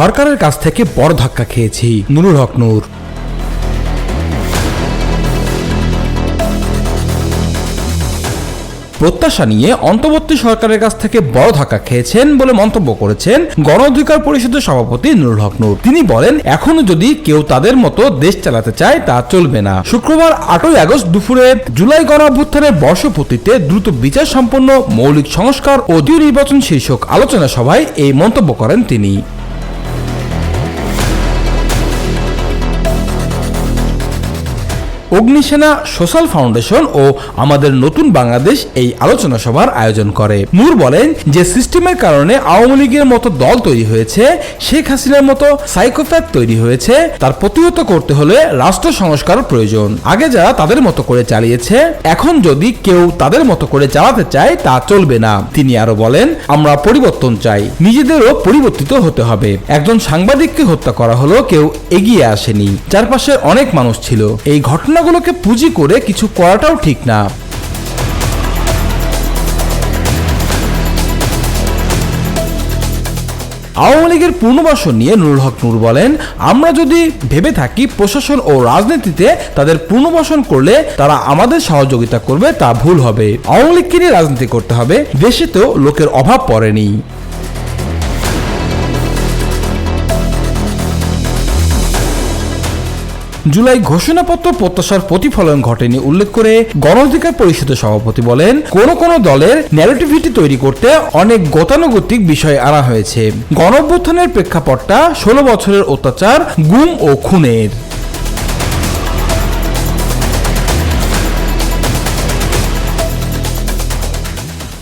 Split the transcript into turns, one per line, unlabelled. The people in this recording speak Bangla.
সরকারের কাছ থেকে বড় ধাক্কা খেয়েছি। নুরুল হক নূর। প্রত্যাশা নিয়ে অন্তর্বর্তী সরকারের কাছ থেকে বড় ধাক্কা খেয়েছেন বলে মন্তব্য করেছেন গণ অধিকার পরিষদের সভাপতি নুরুল হক নূর। তিনি বলেন, এখনও যদি কেউ তাদের মতো দেশ চালাতে চায়, তা চলবে না। শুক্রবার আটই আগস্ট দুপুরে জুলাই গণ অভ্যুত্থানের বর্ষপূর্তিতে দ্রুত বিচার সম্পন্ন মৌলিক সংস্কার ও নির্বাচন শীর্ষক আলোচনা সভায় এই মন্তব্য করেন তিনি। অগ্নিসেনা, সোশ্যাল ফাউন্ডেশন ও আমাদের নতুন বাংলাদেশ এই আলোচনা সভার আয়োজন করে। নূর বলেন যে সিস্টেমের কারণে আওয়ামী লীগের মতো দল তৈরি হয়েছে, শেখ হাসিনার মতো সাইকোপ্যাথ তৈরি হয়েছে, তার প্রতিহত করতে হলে রাষ্ট্র সংস্কার প্রয়োজন। আগে যারা তাদের মতো করে চালিয়েছে, এখন যদি কেউ তাদের মতো করে চালাতে চায়, তা চলবে না। তিনি আরও বলেন, আমরা পরিবর্তন চাই। নিজেদেরও পরিবর্তিত হতে হবে। একজন সাংবাদিককে হত্যা করা হলো, কেউ এগিয়ে আসেনি। চারপাশে অনেক মানুষ ছিল। এই ঘটনাগুলোকে পুঁজি করে কিছু করাটাও ঠিক না। আওয়ামী লীগের পুনর্বাসন নিয়ে নুরুল হক নূর বলেন, আমরা যদি ভেবে থাকি প্রশাসন ও রাজনীতিতে তাদের পুনর্বাসন করলে তারা আমাদের সহযোগিতা করবে, তা ভুল হবে। আওয়ামী লীগকে নিয়ে রাজনীতি করতে হবে। দেশে তো লোকের অভাব পড়েনি। জুলাই ঘোষণাপত্র প্রত্যাশার প্রতিফলন ঘটেনি, উল্লেখ করে গণঅধিকার পরিষদের সভাপতি বলেন, কোন কোন দলের ন্যারেটিভিটি তৈরি করতে অনেক গতানুগতিক বিষয় আনা হয়েছে। গণ অভ্যুত্থানের প্রেক্ষাপটটা ষোলো বছরের অত্যাচার, গুম ও খুনের।